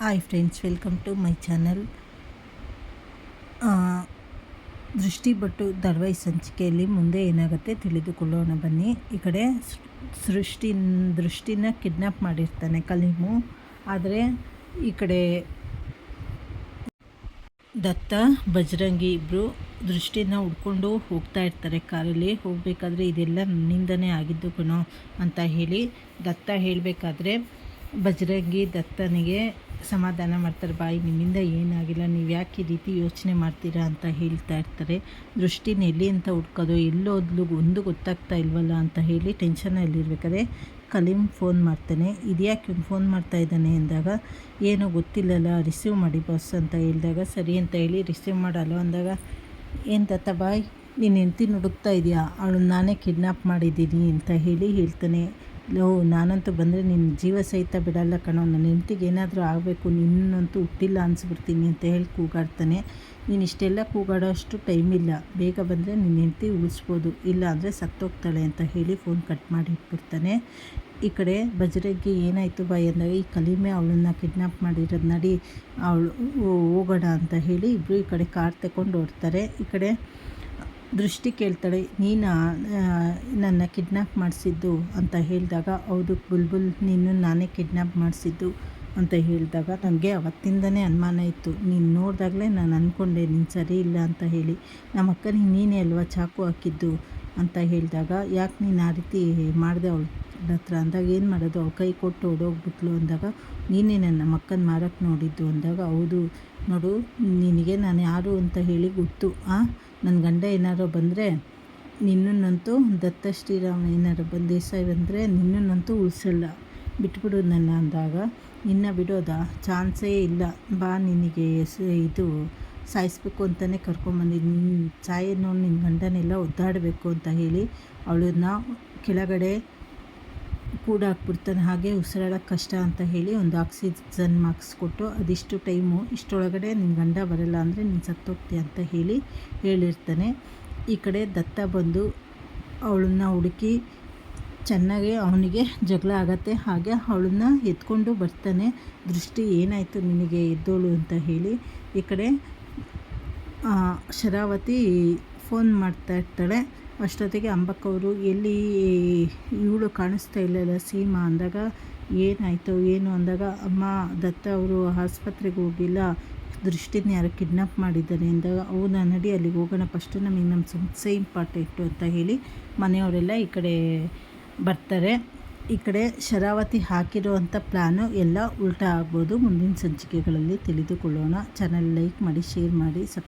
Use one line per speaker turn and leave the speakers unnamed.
Hi friends welcome to my channel Drishti Bottu ಧಾರಾವಾಹಿ ಸಂಚಿಕೆಯಲ್ಲಿ ಮುಂದೆ ಏನಾಗುತ್ತೆ ತಿಳಿದುಕೊಳ್ಳೋಣ ಬನ್ನಿ. ಈ ಕಡೆ ಸೃಷ್ಟಿ ದೃಷ್ಟಿನ ಕಿಡ್ನಾಪ್ ಮಾಡಿರ್ತಾನೆ ಕಲೀಮು. ಆದರೆ ಈ ಕಡೆ ದತ್ತ, ಬಜರಂಗಿ ಇಬ್ಬರು ದೃಷ್ಟಿನ ಹುಡ್ಕೊಂಡು ಹೋಗ್ತಾ ಇರ್ತಾರೆ ಕಾರಲ್ಲಿ. ಹೋಗಬೇಕಾದ್ರೆ ಇದೆಲ್ಲ ನನ್ನಿಂದನೇ ಆಗಿದ್ದು ಕಣೋ ಅಂತ ಹೇಳಿ ದತ್ತ ಹೇಳಬೇಕಾದ್ರೆ ಬಜರಂಗಿ ದತ್ತನಿಗೆ ಸಮಾಧಾನ ಮಾಡ್ತಾರೆ. ಬಾಯಿ, ನಿಮ್ಮಿಂದ ಏನಾಗಿಲ್ಲ. ನೀವು ಯಾಕೆ ಈ ರೀತಿ ಯೋಚನೆ ಮಾಡ್ತೀರಾ? ಅಂತ ಹೇಳ್ತಾ ಇರ್ತಾರೆ. ದೃಷ್ಟಿನ ಎಲ್ಲಿ ಅಂತ ಹುಡ್ಕೋದು? ಎಲ್ಲೋದ್ಲು ಒಂದು ಗೊತ್ತಾಗ್ತಾ ಇಲ್ವಲ್ಲ? ಅಂತ ಹೇಳಿ ಟೆನ್ಷನಲ್ಲಿರ್ಬೇಕಾದ್ರೆ ಕಲೀಮ್ ಫೋನ್ ಮಾಡ್ತಾನೆ. ಇದ್ಯಾಕೆ ಫೋನ್ ಮಾಡ್ತಾ ಇದ್ದಾನೆ? ಅಂದಾಗ, ಏನೂ ಗೊತ್ತಿಲ್ಲಲ್ಲ ರಿಸೀವ್ ಮಾಡಿ ಬಸ್ ಅಂತ ಹೇಳಿದಾಗ, ಸರಿ ಅಂತ ಹೇಳಿ ರಿಸೀವ್ ಮಾಡಲ್ಲ. ಅಂದಾಗ, ಏನು ದತ್ತ ಬಾಯ್, ನೀನು ಹೆಂಡ್ತಿ ಹುಡುಕ್ತಾ ಇದೆಯಾ? ಅವಳು ನಾನೇ ಕಿಡ್ನಾಪ್ ಮಾಡಿದ್ದೀನಿ. ಅಂತ ಹೇಳಿ ಹೇಳ್ತಾನೆ. ಲೋ, ನಾನಂತೂ ಬಂದರೆ ನಿನ್ನ ಜೀವ ಸಹಿತ ಬಿಡಲ್ಲ ಕಣೋ. ನನ್ನ ಹೆಂಡ್ತಿಗೆ ಏನಾದರೂ ಆಗಬೇಕು, ನಿನ್ನಂತೂ ಹುಟ್ಟಿಲ್ಲ ಅನಿಸ್ಬಿಡ್ತೀನಿ ಅಂತ ಹೇಳಿ ಕೂಗಾಡ್ತಾನೆ. ನೀನು ಇಷ್ಟೆಲ್ಲ ಕೂಗಾಡೋ ಅಷ್ಟು ಟೈಮ್ ಇಲ್ಲ. ಬೇಗ ಬಂದರೆ ನಿನ್ನ ಹೆಂಡ್ತಿ ಉಳಿಸ್ಬೋದು. ಇಲ್ಲ ಅಂದರೆ ಸತ್ತೋಗ್ತಾಳೆ ಅಂತ ಹೇಳಿ ಫೋನ್ ಕಟ್ ಮಾಡಿ ಇಟ್ಬಿಡ್ತಾನೆ. ಈ ಕಡೆ ಬಜರಂಗಿ ಏನಾಯಿತು ಬಾಯಿ ಅಂದಾಗ ಈ ಕಲಿಮೆ ಅವಳನ್ನ ಕಿಡ್ನಾಪ್ ಮಾಡಿರೋದು ನಡಿ, ಅವಳು ಹೋಗೋಣ ಅಂತ ಹೇಳಿ ಇಬ್ಬರು ಈ ಕಡೆ ಕಾರ್ ತಗೊಂಡು ಓಡ್ತಾರೆ ಈ ಕಡೆ ದೃಷ್ಟಿ ಕೇಳ್ತಾಳೆ, ನೀನು ನನ್ನ ಕಿಡ್ನಾಪ್ ಮಾಡಿಸಿದ್ದು ಅಂತ ಹೇಳಿದಾಗ, ಹೌದು ಬುಲ್ಬುಲ್, ನೀನು ನಾನೇ ಕಿಡ್ನಾಪ್ ಮಾಡಿಸಿದ್ದು ಅಂತ ಹೇಳಿದಾಗ ನನಗೆ ಅವತ್ತಿಂದನೇ ಅನುಮಾನ ಇತ್ತು. ನೀನು ನೋಡಿದಾಗಲೇ ನಾನು ಅಂದ್ಕೊಂಡೆ ನೀನು ಸರಿ ಇಲ್ಲ ಅಂತ ಹೇಳಿ. ನಮ್ಮ ಅಕ್ಕನಿಗೆ ನೀನೇ ಅಲ್ವಾ ಚಾಕು ಹಾಕಿದ್ದು ಅಂತ ಹೇಳಿದಾಗ, ಯಾಕೆ ನೀನು ಆ ರೀತಿ ಮಾಡಿದೆ ಅವಳ ಹತ್ರ? ಅಂದಾಗ ಏನು ಮಾಡೋದು? ಅವಳು ಕೈ ಕೊಟ್ಟು ಓಡೋಗ್ಬಿಟ್ಲು ಅಂದಾಗ, ನೀನೇ ನನ್ನ ಮಕ್ಕನ ಮಾರಕ್ಕೆ ನೋಡಿದ್ದು ಅಂದಾಗ, ಹೌದು ನೋಡು, ನಿನಗೆ ನಾನು ಯಾರು ಅಂತ ಹೇಳಿ ಗೊತ್ತು, ಆ? ನನ್ನ ಗಂಡ ಏನಾರು ಬಂದರೆ ನಿನ್ನನ್ನಂತೂ ದತ್ತ ಶ್ರೀರಾಮ ಏನಾದ್ರು ಬಂದು ಬಂದರೆ ನಿನ್ನನ್ನಂತೂ ಉಳಿಸಲ್ಲ. ಬಿಟ್ಬಿಡು ನನ್ನ ಅಂದಾಗ. ನಿನ್ನ ಬಿಡೋದಾ ಚಾನ್ಸೇ ಇಲ್ಲ. ಬಾ ನಿನಗೆ ಇದು ಸಾಯಿಸ್ಬೇಕು ಅಂತಲೇ ಕರ್ಕೊಂಬಂದಿದ್ದು ನಿನ್ನ ಸಾಯನ್ನು ನಿನ್ನ ಗಂಡನೆಲ್ಲ ಒದ್ದಾಡಬೇಕು ಅಂತ ಹೇಳಿ ಅವಳನ್ನ ಕೆಳಗಡೆ ಕೂಡ ಹಾಕ್ಬಿಡ್ತಾನೆ ಹಾಗೆ ಉಸಿರಾಡೋಕ್ಕೆ ಕಷ್ಟ ಅಂತ ಹೇಳಿ ಒಂದು ಆಕ್ಸಿಜನ್ ಮಾರ್ಕ್ಸ್ ಕೊಟ್ಟು ಅದಿಷ್ಟು ಟೈಮು ಇಷ್ಟೊಳಗಡೆ ನಿನ್ನ ಗಂಡ ಬರಲ್ಲ ಅಂದರೆ ನೀನು ಸತ್ತೋಗ್ತಿ ಅಂತ ಹೇಳಿ ಹೇಳಿರ್ತಾನೆ. ಈ ಕಡೆ ದತ್ತ ಬಂದು ಅವಳನ್ನ ಹುಡುಕಿ ಚೆನ್ನಾಗಿ ಅವನಿಗೆ ಜಗಳ ಆಗತ್ತೆ. ಹಾಗೆ ಅವಳನ್ನ ಎತ್ಕೊಂಡು ಬರ್ತಾನೆ. ದೃಷ್ಟಿ ಏನಾಯಿತು ನಿನಗೆ ಎದ್ದೋಳು ಅಂತ ಹೇಳಿ ಈ ಕಡೆ ಶರಾವತಿ ಫೋನ್ ಮಾಡ್ತಾ ಇರ್ತಾಳೆ. ಅಷ್ಟೊತ್ತಿಗೆ ಅಂಬಕ್ಕವರು, ಎಲ್ಲಿ ಇವಳು ಕಾಣಿಸ್ತಾ ಇಲ್ಲಲ್ಲ ಸೀಮಾ ಅಂದಾಗ, ಏನಾಯಿತು, ಏನು ಅಂದಾಗ, ಅಮ್ಮ, ದತ್ತ ಅವರು ಆಸ್ಪತ್ರೆಗೆ ಹೋಗಿಲ್ಲ, ದೃಷ್ಟಿನ ಯಾರು ಕಿಡ್ನಾಪ್ ಮಾಡಿದ್ದಾರೆ ಅಂದಾಗ ಹೌದಾ ನಡಿ ಅಲ್ಲಿಗೆ ಹೋಗೋಣ ಫಸ್ಟು ನಮಗೆ ನಮ್ಮ ಸಂಸ್ಥೆ ಇಂಪಾರ್ಟೆಂಟು ಅಂತ ಹೇಳಿ ಮನೆಯವರೆಲ್ಲ ಈ ಕಡೆ ಬರ್ತಾರೆ. ಈ ಕಡೆ ಶರಾವತಿ ಹಾಕಿರುವಂಥ ಪ್ಲ್ಯಾನು ಎಲ್ಲ ಉಲ್ಟಾ ಆಗ್ಬೋದು. ಮುಂದಿನ ಸಂಚಿಕೆಗಳಲ್ಲಿ ತಿಳಿದುಕೊಳ್ಳೋಣ. ಚಾನಲ್ ಲೈಕ್ ಮಾಡಿ ಶೇರ್ ಮಾಡಿ ಸಬ್